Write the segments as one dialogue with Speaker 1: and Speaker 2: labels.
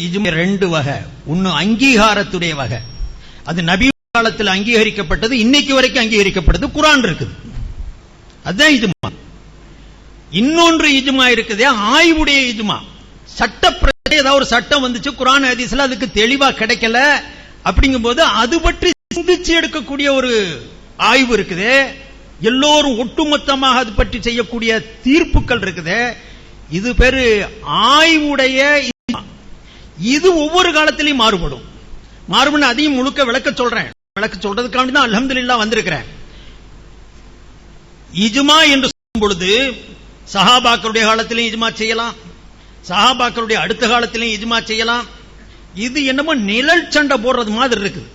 Speaker 1: இஜ்மா ரெண்டு வகை. ஒன்னு அங்கீகாரத்துடைய வகை. அது நபி காலத்தில் அங்கீகரிக்கப்பட்டது இன்னைக்கு வரைக்கும் அங்கீகரிக்கப்பட்டது குரான் இருக்குது. அதுதான் இஜ்மா. இன்னொன்று இஜ்மா இருக்குதே ஆய்வுடைய இஜ்மா. சட்ட ஏதாவது ஒரு சட்டம் வந்துச்சு குரான் ஹதீஸ்ல அதுக்கு தெளிவா கிடைக்கல. அப்படிங்கும் போது அது பற்றி சிந்திச்சு எடுக்கக்கூடிய ஒரு ஆய்வு இருக்குது. எல்லோரும் ஒட்டுமொத்தமாக அது பற்றி செய்யக்கூடிய தீர்ப்புகள் இருக்குது. இது பேரு ஆய்வுடைய இது ஒவ்வொரு காலத்திலையும் மாறுபடும். மாறுபடும் அதையும் முழுக்க விளக்க சொல்றேன். விளக்க சொல்றதுக்காண்டி தான் அல்ஹம்துலில்லாஹ் வந்திருக்கிறேன். இஜுமா என்று சொல்லும் பொழுது சஹாபாக்களுடைய காலத்திலையும் இஜ்மா செய்யலாம். சஹாபாக்களுடைய அடுத்த காலத்திலையும் இஜ்மா செய்யலாம். இது என்னமோ நிழல் சண்டை போடுறது மாதிரி இருக்குது.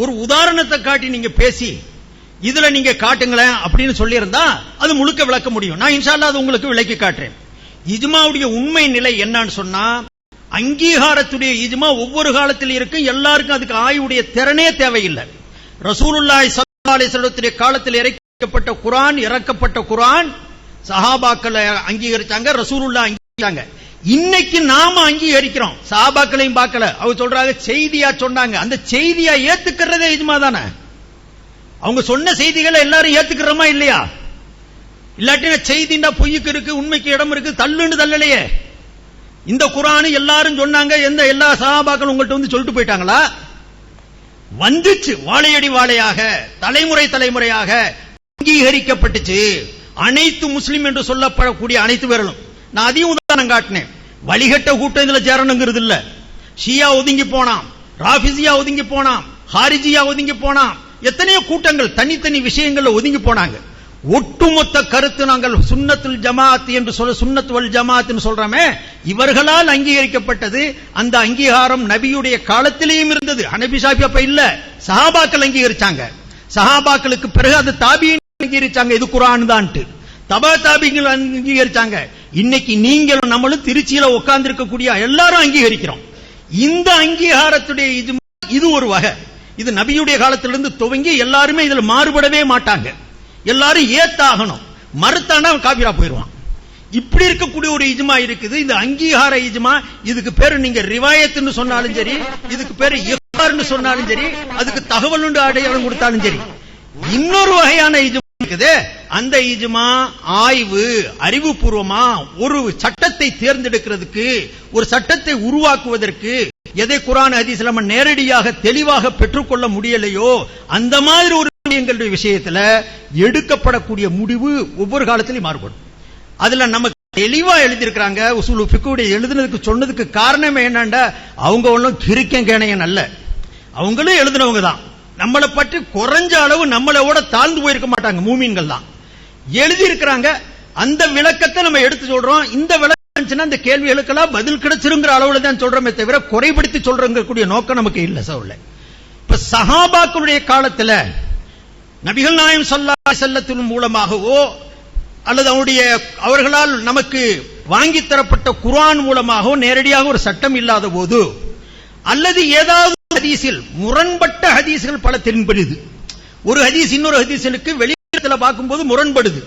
Speaker 1: ஒரு உதாரணத்தை காட்டி நீங்க பேசி இதுல நீங்க காட்டுங்களேன் அப்படின்னு சொல்லியிருந்தா அது முழுக்க விளக்க முடியும். நான் இன்ஷால்லா அது உங்களுக்கு விளக்கி காட்டுறேன். இஜ்மாவுடைய உண்மை நிலை என்னன்னு சொன்னா அங்கீகாரத்துடைய இஜ்மா ஒவ்வொரு காலத்தில் இருக்கும் எல்லாருக்கும் அதுக்கு ஆய்வுடைய திறனே தேவையில்லை. ரசூலுல்லாய் ஸல்லல்லாஹு காலத்தில் இறக்கப்பட்ட குரான் இறக்கப்பட்ட குரான் சஹாபாக்களை அங்கீகரிச்சாங்க ரசூலுல்லா அங்கீகரிச்சாங்க. இன்னைக்கு நாம அங்கீகரிக்கிறோம். சஹாபாக்களையும் பார்க்கல. அவங்க சொல்றாங்க செய்தியா சொன்னாங்க. அந்த செய்தியா ஏத்துக்கிறதே இஜ்மா தானே? அவங்க சொன்ன செய்திகளை எல்லாரும் ஏத்துக்கிறோமா இல்லையா? இல்லாட்டி செய்திண்டா பொய்யுக்கு இருக்கு உண்மைக்கு இடம் இருக்கு தள்ளுன்னு தள்ளலையே. இந்த குரான் எல்லாரும் சொன்னாங்க எந்த எல்லா சகாபாக்களும் உங்கள்ட்ட வந்து சொல்லிட்டு போயிட்டாங்களா? வந்துச்சு வாழையடி வாழையாக தலைமுறை தலைமுறையாக அங்கீகரிக்கப்பட்டுச்சு. அனைத்து முஸ்லிம் என்று சொல்லப்படக்கூடிய அனைத்து பேர்களும். நான் அதையும் உதாரணம் காட்டினேன். வழிகட்ட கூட்டம் இதுல சேரணுங்கிறது இல்ல. ஷியா ஒதுங்கி போனாம் ராபிசியா ஒதுங்கி போனாம் ஹாரிஜியா ஒதுங்கி போனாம் எத்தனையோ கூட்டங்கள் தனித்தனி விஷயங்கள்ல ஒதுங்கி போனாங்க. ஒட்டுமொத்த கருத்து நாங்கள் சுண்ணத்துல் ஜமாத் என்று சொல்ல சுண்ணத்துவல் வல் ஜமாத் சொல்றோமே இவர்களால் அங்கீகரிக்கப்பட்டது அந்த அங்கீகாரம் நபியுடைய காலத்திலேயும் இருந்தது. ஹனபி சாபி அப்ப இல்ல. சஹாபாக்கள் அங்கீகரிச்சாங்க. சஹாபாக்களுக்கு பிறகு அது தாபியின் அங்கீகரிச்சாங்க. இது குரான் தான் தபா தாபிகள் அங்கீகரிச்சாங்க. இன்னைக்கு நீங்களும் நம்மளும் திருச்சியில உட்கார்ந்து இருக்கக்கூடிய எல்லாரும் அங்கீகரிக்கிறோம். இந்த அங்கீகாரத்துடைய இது இது ஒரு வகை. இது நபியுடைய காலத்திலிருந்து துவங்கி எல்லாருமே இதுல மாறுபடவே மாட்டாங்க. எல்லாரும் ஏத்தாகணும். மறுத்தானா அவன் காபிரா போயிடுவான். இப்படி இருக்கக்கூடிய ஒரு இஜ்மா இருக்குது. இந்த அங்கீகார இஜ்மா இதுக்கு பேரு நீங்க ரிவாயத்துன்னு சொன்னாலும் சரி இதுக்கு பேரு எஃபார்னு சொன்னாலும் சரி அதுக்கு தகவல் உண்டு அடையாளம் கொடுத்தாலும் சரி. இன்னொரு வகையான இஜ்மா இருக்குது. அந்த இஜ்மா ஆய்வு அறிவுபூர்வமா ஒரு சட்டத்தை தேர்ந்தெடுக்கிறதுக்கு ஒரு சட்டத்தை உருவாக்குவதற்கு எதை குரான் ஹதீஸ்ல நம்ம நேரடியாக தெளிவாக பெற்றுக்கொள்ள முடியலையோ அந்த மாதிரி ஒரு விஷயங்களுடைய விஷயத்துல எடுக்கப்படக்கூடிய முடிவு ஒவ்வொரு காலத்திலையும் மாறுபடும். அதுல நமக்கு தெளிவா எழுதியிருக்கிறாங்க உசூல் பிக்குடைய எழுதுனதுக்கு சொன்னதுக்கு காரணம் என்னண்டா அவங்க ஒன்றும் கிரிக்கம் கேணையன் அல்ல. அவங்களும் எழுதினவங்க தான். நம்மளை பற்றி குறைஞ்ச அளவு நம்மளோட தாழ்ந்து போயிருக்க மாட்டாங்க மூமீன்கள் தான். எழுதியிருக்கிறாங்க அந்த விளக்கத்தை நம்ம எடுத்து சொல்றோம் இந்த விளக்கம் இந்த கேள்விகளுக்கெல்லாம் பதில் கிடைச்சிருங்கிற அளவுல தான் சொல்றமே தவிர குறைபடுத்தி சொல்றங்க கூடிய நோக்கம் நமக்கு இல்ல சவுல இப்ப சஹாபாக்களுடைய காலத்துல நபிகள் நாயம் சொல்லா செல்லத்தின் மூலமாகவோ அல்லது அவருடைய அவர்களால் நமக்கு வாங்கி தரப்பட்ட குரான் மூலமாகவோ நேரடியாக ஒரு சட்டம் இல்லாத போது அல்லது ஏதாவது ஹதீஸில் முரண்பட்ட ஹதீஸ்கள் பல தென்படுது. ஒரு ஹதீஸ் இன்னொரு ஹதீஸனுக்கு வெளியிடத்துல பார்க்கும்போது முரண்படுது.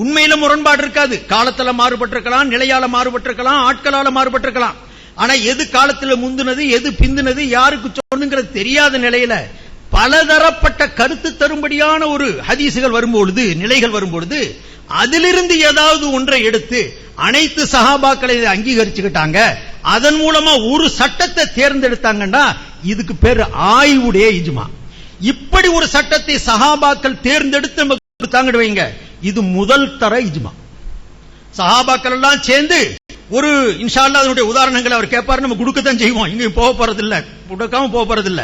Speaker 1: உண்மையில முரண்பாடு இருக்காது. காலத்துல மாறுபட்டிருக்கலாம் நிலையால மாறுபட்டிருக்கலாம் ஆட்களால மாறுபட்டிருக்கலாம். ஆனா எது காலத்துல முந்தினது எது பிந்துனது யாருக்கு சொன்னுங்கிறது தெரியாத நிலையில பலதரப்பட்ட கருத்து தரும்படியான ஒரு ஹதீசுகள் வரும்பொழுது நிலைகள் வரும்பொழுது அதிலிருந்து ஏதாவது ஒன்றை எடுத்து அனைத்து சகாபாக்களை அங்கீகரிச்சுக்கிட்டாங்க. அதன் மூலமா ஒரு சட்டத்தை தேர்ந்தெடுத்தாங்கன்னா இதுக்கு பேரு ஆய்வுடைய இஜ்மா. இப்படி ஒரு சட்டத்தை சகாபாக்கள் தேர்ந்தெடுத்து நமக்கு கொடுத்தாங்கன்னு வைங்க. இது முதல் தர இஜ்மா. சஹாபாக்கள் எல்லாம் சேர்ந்து ஒரு இன்ஷா அதனுடைய உதாரணங்களை அவர் கேட்பாரு நம்ம கொடுக்கத்தான் செய்வோம். இங்க போக போறதில்ல. கொடுக்காம போக போறதில்ல.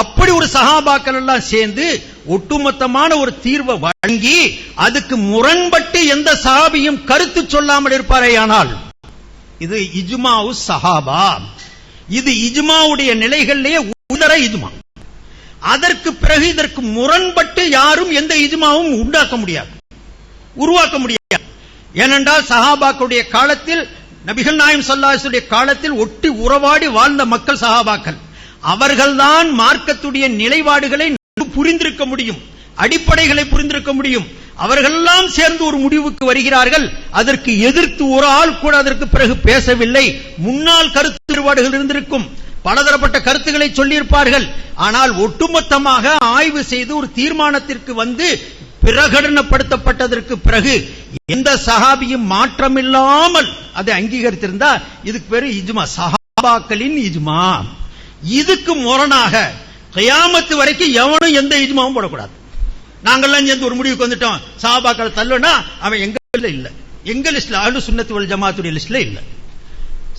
Speaker 1: அப்படி ஒரு சஹாபாக்கள் எல்லாம் சேர்ந்து ஒட்டுமொத்தமான ஒரு தீர்வை வழங்கி அதுக்கு முரண்பட்டு எந்த சஹாபியும் கருத்து சொல்லாமல் இருப்பாரே ஆனால் இது இஜ்மாவு சஹாபா. இது இஜ்மாவுடைய நிலைகளிலேயே உதர இஜ்மா. அதற்கு பிறகு இதற்கு முரண்பட்டு யாரும் எந்த இஜ்மாவும் உண்டாக்க முடியாது. உருவாக்க முடியாது. ஏனென்றால் சஹாபாக்களுடைய காலத்தில் நபிகள் நாயம் சல்லாசுடைய காலத்தில் ஒட்டி உறவாடி வாழ்ந்த மக்கள் சஹாபாக்கள். அவர்கள்தான் மார்க்கத்துடைய நிலைப்பாடுகளை புரிந்திருக்க முடியும். அடிப்படைகளை புரிந்திருக்க முடியும். அவர்களெல்லாம் சேர்ந்து ஒரு முடிவுக்கு வருகிறார்கள். அதற்கு எதிர்த்து ஒரு ஆள் கூட அதற்கு பிறகு பேசவில்லை. முன்னால் கருத்து வேறுபாடுகள் இருந்திருக்கும். பலதரப்பட்ட கருத்துக்களை சொல்லியிருப்பார்கள். ஆனால் ஒட்டுமொத்தமாக ஆய்வு செய்து ஒரு தீர்மானத்திற்கு வந்து பிரகடனப்படுத்தப்பட்டதற்கு பிறகு எந்த சஹாபியும் மாற்றமில்லாமல் அதை அங்கீகரித்திருந்தா இதுக்கு பேரு இஜ்மா சஹாபாக்களின் இஜ்மா. இதுக்கு முரணாக கயாமத்து வரைக்கும் எவனும் எந்த இஜ்மாவும் போடக்கூடாது. நாங்கெல்லாம் சேர்ந்து ஒரு முடிவுக்கு வந்துட்டோம் சஹாபாக்களை தள்ளுனா அவன் எங்க இல்ல. எங்க லிஸ்ட்ல அனு சுன்னத்து வல் ஜமாத்துடைய லிஸ்ட்ல இல்ல.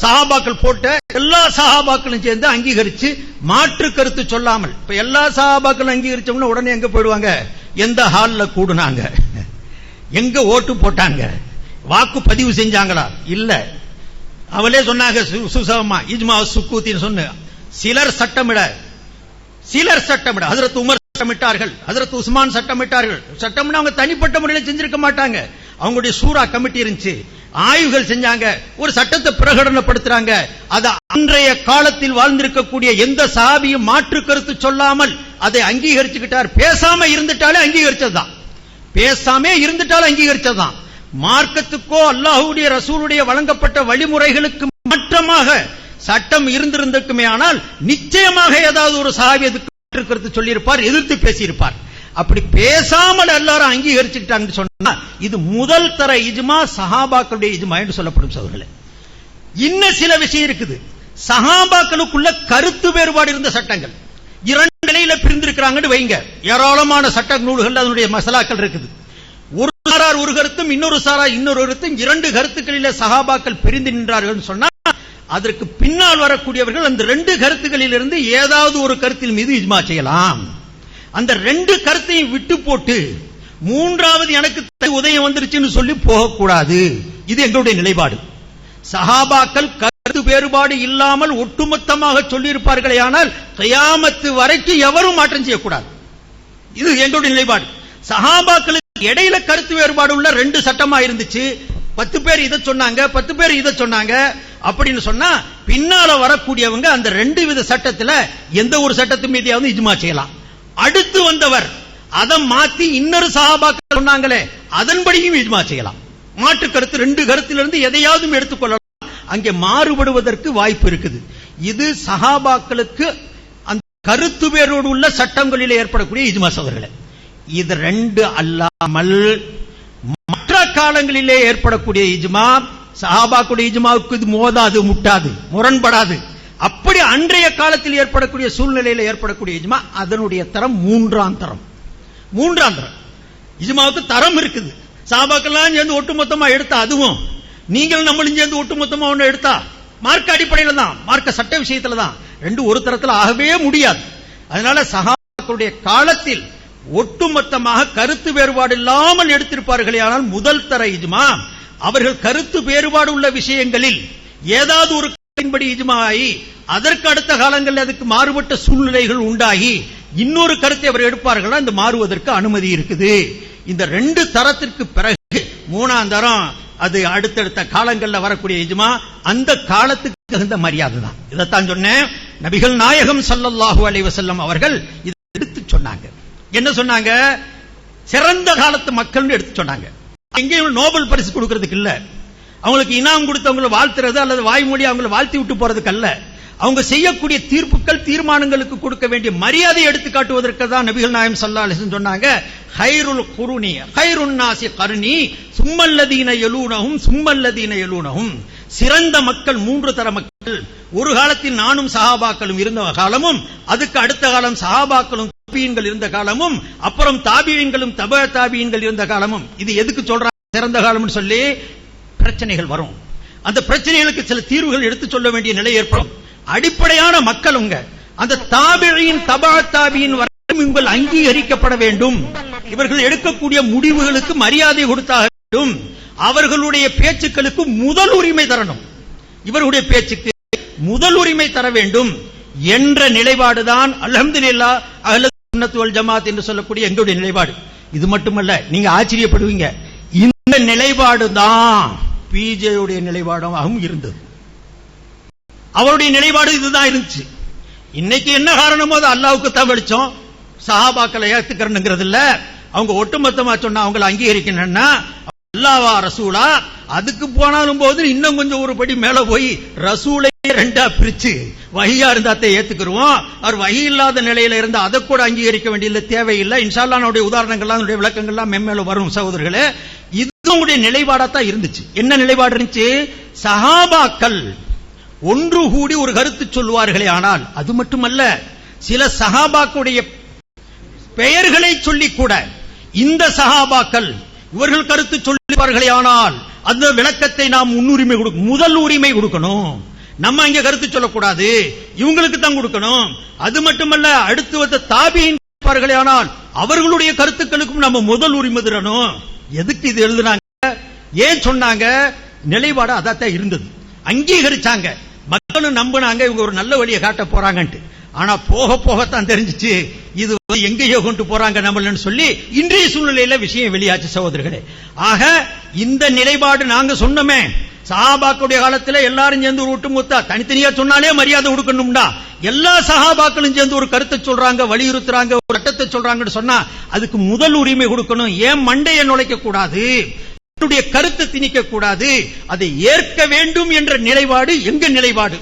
Speaker 1: சஹாபாக்கள் போட்ட எல்லா சஹாபாக்களும் சேர்ந்து அங்கீகரிச்சு மாற்று கருத்து சொல்லாமல் இப்ப எல்லா சஹாபாக்களும் அங்கீகரிச்சோம்னா உடனே எங்க போயிடுவாங்க? எந்த ஹால்ல கூடுனாங்க? எங்க ஓட்டு போட்டாங்க? வாக்கு பதிவு செஞ்சாங்களா? இல்ல. அவளே சொன்னாங்க சு- இஜ்மா சுக்கூத்தின்னு சொன்ன. சிலர் சட்டமிட. சிலர் சட்டமிட. ஹசரத் உமர் சட்டமிட்டார்கள். ஹசரத் உஸ்மான் சட்டமிட்டார்கள். சட்டம்னா அவங்க தனிப்பட்ட முறையில் செஞ்சிருக்க மாட்டாங்க. அவங்களுடைய சூரா கமிட்டி இருந்துச்சு. ஆய்வுகள் செஞ்சாங்க ஒரு சட்டத்தை பிரகடனப்படுத்துறாங்க. அது அன்றைய காலத்தில் வாழ்ந்திருக்கக்கூடிய எந்த சாபியும் மாற்று கருத்து சொல்லாமல் அதை அங்கீகரிச்சுக்கிட்டார். பேசாம இருந்துட்டாலே அங்கீகரிச்சதுதான். பேசாமே இருந்துட்டாலும் அங்கீகரிச்சதுதான். மார்க்கத்துக்கோ அல்லாஹுடைய ரசூலுடைய வழங்கப்பட்ட வழிமுறைகளுக்கு மாற்றமாக சட்டம் இருந்திருந்திருக்குமே ஆனால் நிச்சயமாக ஏதாவது ஒரு சாவி அதுக்கு கருத்து சொல்லியிருப்பார் எதிர்த்து பேசியிருப்பார். அப்படி பேசாமல் எல்லாரும் அங்கீகரிச்சுக்கிட்டாங்கன்னு சொன்னா இது முதல் தர இஜ்மா சஹாபாக்களுடைய இஜ்மா என்று சொல்லப்படும் சோதர்களே இன்னும் சில விஷயம் இருக்குது. சஹாபாக்களுக்குள்ள கருத்து வேறுபாடு இருந்த சட்டங்கள். இரண்டு நிலையில பிரிந்திருக்கிறாங்கன்னு வைங்க. ஏராளமான சட்ட நூல்கள் அதனுடைய மசாலாக்கள் இருக்குது. ஒரு சாரார் ஒரு கருத்தும் இன்னொரு சாரார் இன்னொரு கருத்தும் இரண்டு கருத்துக்களில சஹாபாக்கள் பிரிந்து நின்றார்கள் சொன்னா அதற்கு பின்னால் வரக்கூடியவர்கள் அந்த ரெண்டு கருத்துக்களில் இருந்து ஏதாவது ஒரு கருத்தின் மீது இஜ்மா செய்யலாம். அந்த ரெண்டு கருத்தையும் விட்டு போட்டு மூன்றாவது எனக்கு த- உதயம் வந்துருச்சுன்னு சொல்லி போகக்கூடாது. இது எங்களுடைய நிலைப்பாடு. சஹாபாக்கள் கருத்து வேறுபாடு இல்லாமல் ஒட்டுமொத்தமாக சொல்லியிருப்பார்களே ஆனால் கயாமத்து வரைக்கும் எவரும் மாற்றம் செய்யக்கூடாது. இது எங்களுடைய நிலைப்பாடு. சஹாபாக்களுக்கு இடையில கருத்து வேறுபாடு உள்ள ரெண்டு சட்டமா இருந்துச்சு. பத்து பேர் இதை சொன்னாங்க பத்து பேர் இதை சொன்னாங்க அப்படின்னு சொன்னா பின்னால வரக்கூடியவங்க அந்த ரெண்டு வித சட்டத்துல எந்த ஒரு சட்டத்து மீதியாவது இஜ்மா செய்யலாம். அடுத்து வந்தவர். அதை மாத்தி இன்னொரு சகாபாக்கள் சொன்னாங்களே அதன்படியும் இஜ்மா செய்யலாம். மாற்று கருத்து ரெண்டு கருத்திலிருந்து எதையாவது எடுத்துக்கொள்ளலாம். அங்கே மாறுபடுவதற்கு வாய்ப்பு இருக்குது. இது சகாபாக்களுக்கு அந்த கருத்து வேரோடு உள்ள சட்டங்களில் ஏற்படக்கூடிய இஜ்மா சோதர்களே இது ரெண்டு அல்லாமல் மற்ற காலங்களிலே ஏற்படக்கூடிய இஜ்மா சஹாபாக்குடைய இஜ்மாவுக்கு இது மோதாது முட்டாது முரண்படாது. அப்படி அன்றைய காலத்தில் ஏற்படக்கூடிய சூழ்நிலையில் ஏற்படக்கூடிய இஜ்மா அதனுடைய தரம் மூன்றாம் தரம். மூன்றாம் தரம். இஜ்மாவுக்கு தரம் இருக்குது. சாபாக்கெல்லாம் சேர்ந்து ஒட்டுமொத்தமா எடுத்தா அதுவும். நீங்களும் நம்மளும் சேர்ந்து ஒட்டுமொத்தமா ஒன்று எடுத்தா மார்க்க அடிப்படையில் தான் மார்க்க சட்ட விஷயத்துல தான். ரெண்டு ஒரு தரத்தில் ஆகவே முடியாது. அதனால சகாக்களுடைய காலத்தில் ஒட்டுமொத்தமாக கருத்து வேறுபாடு இல்லாமல் எடுத்திருப்பார்களே ஆனால் முதல் தர இஜ்மா அவர்கள் கருத்து வேறுபாடு உள்ள விஷயங்களில் ஏதாவது ஒரு கருத்தின்படி இஜ்மா அதற்கு அடுத்த காலங்களில் அதுக்கு மாறுபட்ட சூழ்நிலைகள் உண்டாகி இன்னொரு கருத்தை அவர் எடுப்பார்கள் அந்த மாறுவதற்கு அனுமதி இருக்குது. இந்த ரெண்டு தரத்திற்கு பிறகு மூணாம் தரம் அது அடுத்தடுத்த காலங்களில் வரக்கூடிய இஜ்மா அந்த காலத்துக்கு தகுந்த மரியாதை தான். இதைத்தான் சொன்னேன். நபிகள் நாயகம் சல்லல்லாஹு அலைவசல்லம் அவர்கள் இதை எடுத்து சொன்னாங்க. என்ன சொன்னாங்க? சிறந்த காலத்து மக்கள் எடுத்து சொன்னாங்க. எங்கேயும் நோபல் பரிசு கொடுக்கறதுக்கு இல்ல. அவங்களுக்கு இனாம் கொடுத்தவங்களை வாழ்த்துறது அல்லது வாய்மொழி அவங்களை வாழ்த்தி விட்டு போறதுக்கு அல்ல அவங்க செய்யக்கூடிய தீர்ப்புகள் தீர்மானங்களுக்கு கொடுக்க வேண்டிய மரியாதை எடுத்து காட்டுவதற்கு தான் நபிகள் நாயம் சல்லா சொன்னாங்க ஹைருல் குருணி ஹைருன்னாசி கருணி சும்மல்லதீன எலூனகும் சும்மல்லதீன எலூனகும் சிறந்த மக்கள் மூன்று தர மக்கள். ஒரு காலத்தில் நானும் சஹாபாக்களும் இருந்த காலமும் அதுக்கு அடுத்த காலம் சஹாபாக்களும் தாபியன்கள் இருந்த காலமும் அப்புறம் தாபியன்களும் தப தாபியன்கள் இருந்த காலமும். இது எதுக்கு சொல்றாங்க? சிறந்த காலம்னு சொல்லி பிரச்சனைகள் வரும். அந்த பிரச்சனைகளுக்கு சில தீர்வுகள் எடுத்து சொல்ல வேண்டிய நிலை ஏற்படும். அடிப்படையான மக்கள் உங்க. அந்த தாபியின் தபா தாபியின் உங்கள் அங்கீகரிக்கப்பட வேண்டும். இவர்கள் எடுக்கக்கூடிய முடிவுகளுக்கு மரியாதை கொடுத்தாக வேண்டும். அவர்களுடைய பேச்சுக்களுக்கு முதல் உரிமை தரணும். இவர்களுடைய பேச்சுக்கு முதல் உரிமை தர வேண்டும் என்ற நிலைப்பாடுதான் அல்ஹம்துலில்லாஹ் அஹ்லு ஜமாத் என்று சொல்லக்கூடிய எங்களுடைய நிலைப்பாடு. இது மட்டுமல்ல நீங்க ஆச்சரியப்படுவீங்க. இந்த நிலைப்பாடு தான் பிஜேயுடைய நிலைப்பாடாகவும் இருந்தது. அவருடைய நிலைப்பாடு இதுதான் இருந்துச்சு. இன்னைக்கு என்ன காரணமோ அது அல்லாவுக்கு தான் வெளிச்சம். சஹாபாக்களை ஏத்துக்கிறனுங்கிறது இல்ல அவங்க ஒட்டுமொத்தமா சொன்னா அவங்களை அங்கீகரிக்கணும்னா அல்லாவா ரசூலா அதுக்கு போனாலும் போது இன்னும் கொஞ்சம் ஒரு படி மேல போய் ரசூலையே ரெண்டா பிரிச்சு வஹியா இருந்தாத்தை ஏத்துக்கிறோம் அவர் வஹி இல்லாத நிலையில இருந்தா அதை கூட அங்கீகரிக்க வேண்டியது தேவையில்லை. இன்ஷால்லா நம்முடைய உதாரணங்கள்லாம் விளக்கங்கள்லாம் மென்மேல வரும் சகோதரர்களே. அவருடைய நிலைப்பாடாத்தான் இருந்துச்சு. என்ன நிலைப்பாடு இருந்துச்சு? சஹாபாக்கள் ஒன்று கூடி ஒரு கருத்து சொல்லுவார்களே ஆனால் அது மட்டுமல்ல சில சஹாபாக்களுடைய பெயர்களை சொல்லி கூட இந்த சஹாபாக்கள் இவர்கள் கருத்து சொல்லுவார்களே ஆனால் அந்த விளக்கத்தை நாம் முன்னுரிமை கொடுக்க முதல் உரிமை கொடுக்கணும். நம்ம இங்க கருத்து சொல்லக்கூடாது. இவங்களுக்கு தான் கொடுக்கணும். அது மட்டுமல்ல அடுத்து வந்த தாபியின் ஆனால் அவர்களுடைய கருத்துக்களுக்கும் நம்ம முதல் உரிமை தரணும். எதுக்கு இது எழுதுனாங்க? ஏன் சொன்னாங்க? நிலைப்பாடு அதான் இருந்தது. அங்கீகரிச்சாங்க. மக்களும் நம்பினாங்க இவங்க ஒரு நல்ல வழியை காட்ட போறாங்கன்ட்டு. ஆனா போக போகத்தான் தெரிஞ்சிச்சு. இது வந்து எங்கேயோ கொண்டு போறாங்க நம்மளன்னு சொல்லி இன்றைய சூழ்நிலையில விஷயம் வெளியாச்சு சகோதரர்களே. ஆக இந்த நிலைப்பாடு நாங்க சொன்னோமே. சஹாபாக்களுடைய காலத்துல எல்லாரும் சேர்ந்து ஒரு ஒட்டுமொத்தா தனித்தனியா சொன்னாலே மரியாதை கொடுக்கணும்டா. எல்லா சஹாபாக்களும் சேர்ந்து ஒரு கருத்தை சொல்றாங்க வலியுறுத்துறாங்க ஒரு சட்டத்தை சொல்றாங்கன்னு சொன்னா அதுக்கு முதல் உரிமை கொடுக்கணும். ஏன் மண்டையை நுழைக்க கூடாது கருத்தை திணிக்க கூடாது அதை ஏற்க வேண்டும் என்ற நிலைப்பாடு எங்க நிலைப்பாடு?